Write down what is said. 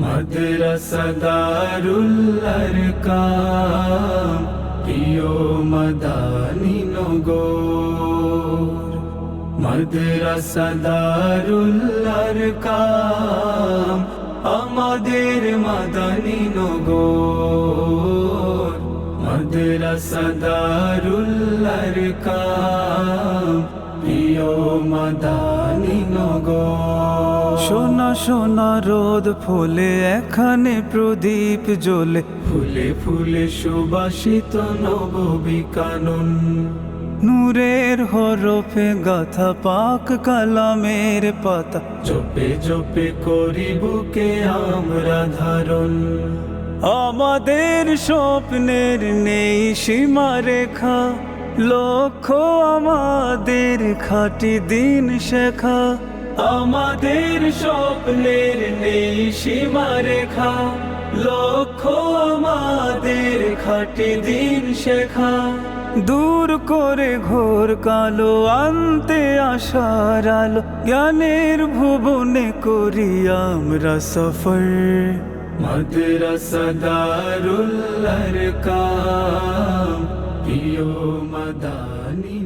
মাদ্রাসা দারুল আরকাম প্রিয় মাদানী নগর মাদ্রাসা দারুল আরকাম আমাদের মাদানী নগর মাদ্রাসা দারুল আরকাম প্রিয় মাদানী নগর সোনা সোনা রোদ ফুলে এখানে প্রদীপ জ্বলে। ফুলে ফুলে সুবাসিত নববী কানন নূরের হরফে গাথা পাক কালামের পাতা। জপে জপে করি বুকে আমরা ধারণ। আমাদের স্বপ্নের নেই সীমা রেখা লক্ষ্য আমাদের খাটি দিন শেখা। আমাদের স্বপ্নের নেই রেখা লক্ষ্য আমাদের খাটি দিন শেখা। দূর করে ঘোর কালো, আনতে আশার আলো, জ্ঞানের ভুবনে করি আমরা সফর। মাদ্রাসা দারুল আরকাম, প্রিয় মাদানী